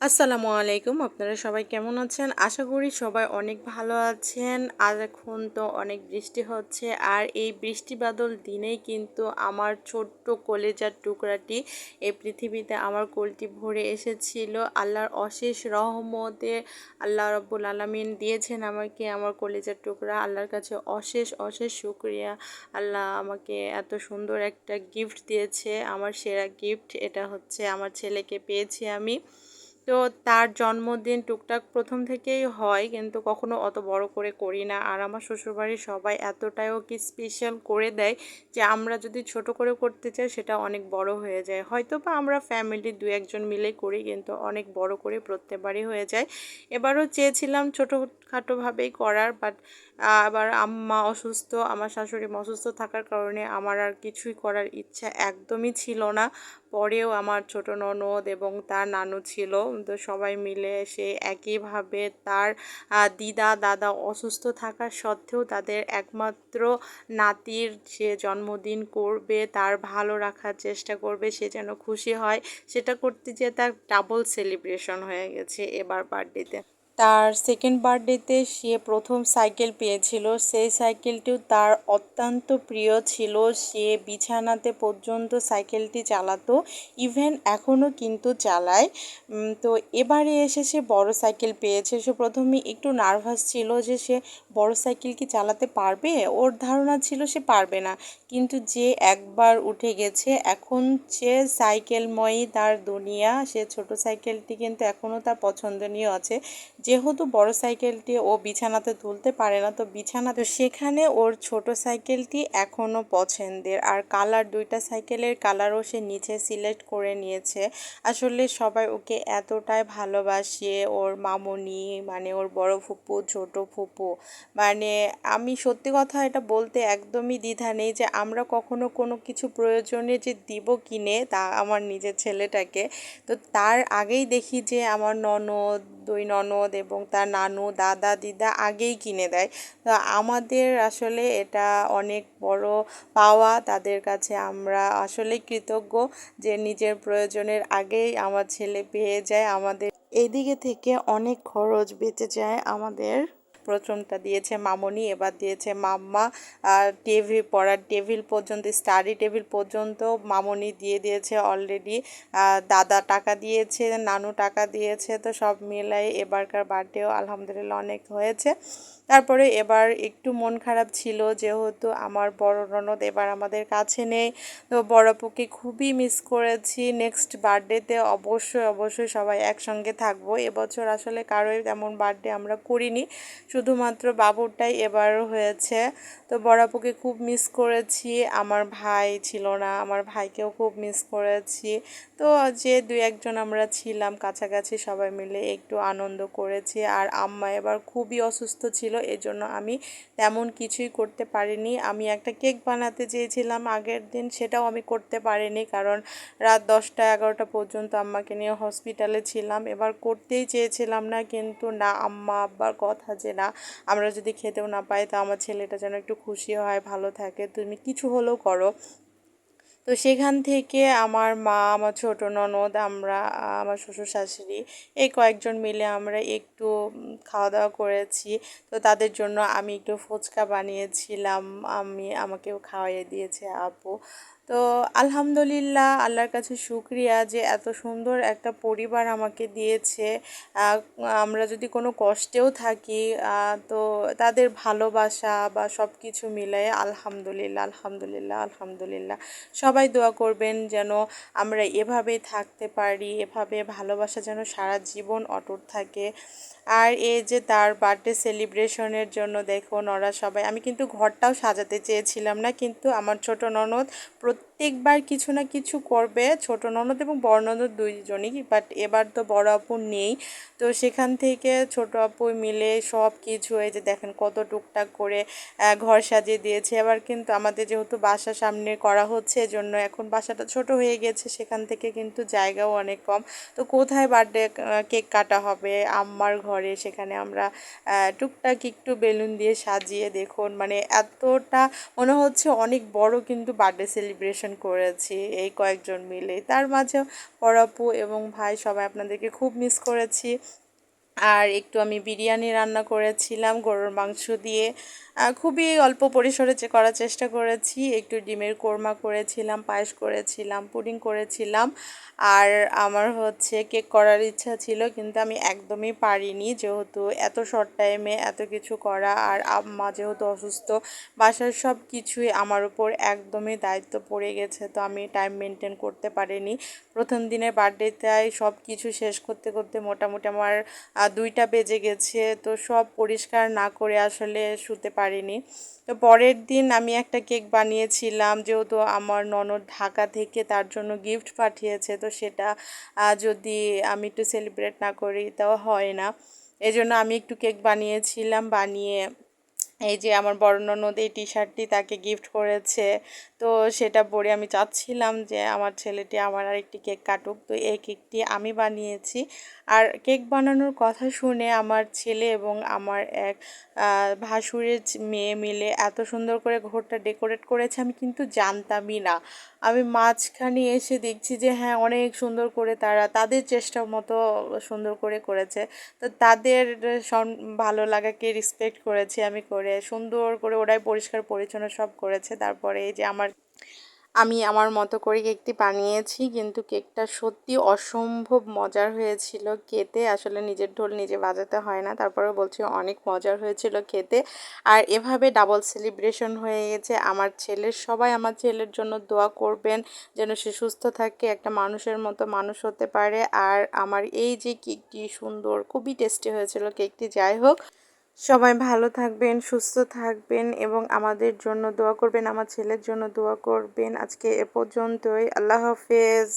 আসসালামু আলাইকুম, আপনারা সবাই কেমন আছেন? আশা করি সবাই অনেক ভালো আছেন। আর এখন তো অনেক বৃষ্টি হচ্ছে আর এই বৃষ্টি বাদল দিনেই কিন্তু আমার ছোট্ট কলেজার টুকরাটি এই পৃথিবীতে আমার কোলটি ভরে এসেছিল। আল্লাহর অশেষ রহমতে আল্লাহ রব্বুল আলমিন দিয়েছেন আমাকে আমার কলেজার টুকরা। আল্লাহর কাছে অশেষ অশেষ শুক্রিয়া। আল্লাহ আমাকে এত সুন্দর একটা গিফট দিয়েছে, আমার সেরা গিফট এটা হচ্ছে আমার ছেলেকে পেয়েছি আমি। তো তার জন্মদিন টুকটাক প্রথম থেকেই হয়, কিন্তু কখনো অত বড় করে করি না। আর আমার শ্বশুরবাড়ির সবাই এতটাও কি স্পেশাল করে দেয় যে আমরা যদি ছোট করে করতে চাই, সেটা অনেক বড় হয়ে যায়। হয়তো বা আমরা ফ্যামিলি দু একজন মিলে করি, কিন্তু অনেক বড় করে প্রত্যেকবারই হয়ে যায়। এবারও চেয়েছিলাম ছোটোখাটোভাবেই করার বাট আবার আম্মা অসুস্থ, আমার শাশুড়ি অসুস্থ থাকার কারণে আমার আর কিছুই করার ইচ্ছা একদমই ছিল না। পরেও আমার ছোট ননদ এবং তার নানু ছিল। তো সবাই মিলে সে একইভাবে তার দিদা, দাদা অসুস্থ থাকা সত্ত্বেও তাদের একমাত্র নাতির সে জন্মদিন করবে, তার ভালো রাখার চেষ্টা করবে, সে যেন খুশি হয়। সেটা করতে যেয়ে তার ডাবল সেলিব্রেশন হয়ে গেছে এবার বার্থডেতে তার সেকেন্ড বার্থডেতে সে প্রথম সাইকেল পেয়েছিল। সেই সাইকেলটিও তার অত্যন্ত প্রিয় ছিল। সে বিছানাতে পর্যন্ত সাইকেলটি চালাতো। ইভেন এখনও কিন্তু চালায়। তো এবারে এসে সে বড় সাইকেল পেয়েছে। সে প্রথমে একটু নার্ভাস ছিল যে সে বড় সাইকেল কি চালাতে পারবে? ওর ধারণা ছিল সে পারবে না। কিন্তু যে একবার উঠে গেছে, এখন সে সাইকেলময়ই তার দুনিয়া। সে ছোট সাইকেলটি কিন্তু এখনও তার পছন্দনীয় আছে। যেহেতু বড় সাইকেলটি ও বিছানাতে তুলতে পারে না, তো বিছানা তো সেখানে ওর ছোট সাইকেলটি এখনও পছন্দের। আর কালার, দুইটা সাইকেলের কালারও সে নিচে সিলেক্ট করে নিয়েছে। আসলে সবাই ওকে এতটাই ভালোবাসে, ওর মামনি মানে ওর বড় ফুপু, ছোট ফুপু। মানে আমি সত্যি কথা এটা বলতে একদমই দ্বিধা নেই যে আমরা কখনো কোনো কিছু প্রয়োজনে যে দিব কিনে তা আমার নিজের ছেলেটাকে। তো তার আগেই দেখি যে আমার ননদ দুই ননদ এবং তার নানু, দাদা, দিদা আগেই কিনে দেয়। তো আমাদের আসলে এটা অনেক বড় পাওয়া। তাদের কাছে আমরা আসলে কৃতজ্ঞ যে নিজের প্রয়োজনের আগেই আমার ছেলে পেয়ে যায়, আমাদের এদিকে থেকে অনেক খরচ বেঁচে যায় আমাদের। প্রথমটা দিয়েছে মামনি, এবার দিয়েছে মাম্মা। টেবিল পড়ার টেবিল পর্যন্ত স্টাডি টেবিল পর্যন্ত মামনি দিয়ে দিয়েছে অলরেডি দাদা টাকা দিয়েছে, নানু টাকা দিয়েছে, তো সব মিলাই এবারকার বার্থডেও আলহামদুলিল্লাহ অনেক হয়েছে। তারপরে এবার একটু মন খারাপ ছিল যেহেতু আমার বড় ননদ এবার আমাদের কাছে নেই। তো বড়পুকে খুবই মিস করেছি। নেক্সট বার্থডেতে অবশ্যই অবশ্যই সবাই একসঙ্গে থাকব। এবছর আসলে কারোই তেমন বার্থডে আমরা করিনি। শুধুমাত্র বাবুরটাই এবার হয়েছে। তো বড়াপুকে খুব মিস করেছি। আমার ভাই ছিল না, আমার ভাইকেও খুব মিস করেছি। তো যে দু একজন আমরা ছিলাম, কাছাকাছি সবাই মিলে একটু আনন্দ করেছি। আর আম্মা এবার খুবই অসুস্থ ছিল এজন্য আমি তেমন কিছুই করতে পারিনি। আমি একটা কেক বানাতে চেয়েছিলাম আগের দিন, সেটাও আমি করতে পারিনি কারণ রাত দশটা এগারোটা পর্যন্ত আম্মাকে নিয়ে হসপিটালে ছিলাম। এবার করতেই চেয়েছিলাম না, কিন্তু না, আম্মা আব্বার কথা যে না, আমরা যদি খেতেও না পাই, তো আমার ছেলেটা যেন একটু খুশি হয়, ভালো থাকে। তুমি কিছু হলেও করো। তো সেখান থেকে আমার মা, আমার ছোট ননদ, আমরা, আমার শ্বশুর শাশুড়ি এই কয়েকজন মিলে আমরা একটু খাওয়া দাওয়া করেছি। তো তাদের জন্য আমি একটু ফুচকা বানিয়েছিলাম। আমি, আমাকেও খাওয়াইয়ে দিয়েছে আপু। তো আলহামদুলিল্লাহ, আল্লাহর কাছে শুক্রিয়া যে এত সুন্দর একটা পরিবার আমাকে দিয়েছে। আমরা যদি কোনো কষ্টেও থাকি তো তাদের ভালোবাসা বা সব কিছু মিলে আলহামদুলিল্লাহ আলহামদুলিল্লাহ আলহামদুলিল্লাহ। সবাই দোয়া করবেন যেন আমরা এভাবেই থাকতে পারি, এভাবে ভালোবাসা যেন সারা জীবন অটুট থাকে। আর এই যে তার বার্থডে সেলিব্রেশনের জন্য দেখুন ওরা সবাই, আমি কিন্তু ঘরটাও সাজাতে চেয়েছিলাম না, কিন্তু আমার ছোট ননদ প্রত্যেকবার কিছু না কিছু করবে, ছোট ননদ এবং বড় ননদ দুইজনই বাট এবার তো বড় আপু নেই। তো সেখান থেকে ছোট আপু মিলে সব কিছু, এই যে দেখেন কত টুকটাক করে ঘর সাজিয়ে দিয়েছে। এবার কিন্তু আমাদের যেহেতু বাসা সামনে করা হচ্ছে, এজন্য এখন বাসাটা ছোট হয়ে গেছে, সেখান থেকে কিন্তু জায়গাও অনেক কম। তো কোথায় বার্থডে কেক কাটা হবে? আম্মার ঘরে সেখানে আমরা টুকটাক একটু বেলুন দিয়ে সাজিয়ে দেখুন। মানে এতটা মনে হচ্ছে অনেক বড় কিন্তু বার্থডে সেলিব্রেশন করেছি এই কয়েকজন মিলে। তার মাঝে পরাপু এবং ভাই সবাই আপনাদেরকে খুব মিস করেছি। আর একটু আমি বিরিয়ানি রান্না করেছিলাম, গরুর মাংস দিয়ে। খুবই অল্প পরিসরে যে করার চেষ্টা করেছি। একটু ডিমের কোরমা করেছিলাম, পায়েস করেছিলাম, পুডিং করেছিলাম। আর আমার হচ্ছে কেক করার ইচ্ছা ছিল, কিন্তু আমি একদমই পারিনি। যেহেতু এত শর্ট টাইমে এত কিছু করা, আর আম্মা যেহেতু অসুস্থ, বাসার সব কিছুই আমার উপর একদমই দায়িত্ব পড়ে গেছে। তো আমি টাইম মেনটেন করতে পারিনি। প্রথম দিনের বার্থডেটাই সব কিছু শেষ করতে করতে মোটামুটি আমার দুইটা বেজে গেছে, তো সব পরিষ্কার না করে আসলে শুতে পারিনি। তো পরের দিন আমি একটা কেক বানিয়েছিলাম, যেহেতু আমার ননদ ঢাকা থেকে তার জন্য গিফট পাঠিয়েছে, তো সেটা যদি আমি একটু সেলিব্রেট না করি তাও হয় না। এজন্য জন্য আমি একটু কেক বানিয়েছিলাম, বানিয়ে এই যে আমার ননদ এই টি শার্টটি তাকে গিফট করেছে। তো সেটা পরে আমি চাচ্ছিলাম যে আমার ছেলেটি আমার আর একটি কেক কাটুক। তো এই কেকটি আমি বানিয়েছি। আর কেক বানানোর কথা শুনে আমার ছেলে এবং আমার এক ভাসুরের মেয়ে মিলে এত সুন্দর করে ঘরটা ডেকোরেট করেছে আমি কিন্তু জানতামই না। আমি মাঝখানে এসে দেখছি যে হ্যাঁ অনেক সুন্দর করে তারা তাদের চেষ্টা মতো সুন্দর করে করেছে। তো তাদের ভালো লাগাকে রেসপেক্ট করেছি আমি করে সুন্দর করে ওরাই পরিষ্কার, পরিচ্ছন্ন সব করেছে। তারপরে এই যে আমার, আমি আমার মতো করে কেকটি বানিয়েছি, কিন্তু কেকটা সত্যি অসম্ভব মজার হয়েছিল খেতে। আসলে নিজের ঢোল নিজে বাজাতে হয় না তারপরে বলছি অনেক মজার হয়েছিল খেতে। আর এভাবে ডাবল সেলিব্রেশন হয়ে গেছে। আমার ছেলের, সবাই আমার ছেলের জন্য দোয়া করবেন যেন সে সুস্থ থাকে, একটা মানুষের মতো মানুষ হতে পারে। আর আমার এই যে কেকটি সুন্দর, খুবই টেস্টি হয়েছিল কেকটি, যাই হোক। সবাই ভালো থাকবেন, সুস্থ থাকবেন এবং আমাদের জন্য দোয়া করবেন, আমার ছেলের জন্য দোয়া করবেন। আজকে এ পর্যন্তই। আল্লাহ হাফেজ।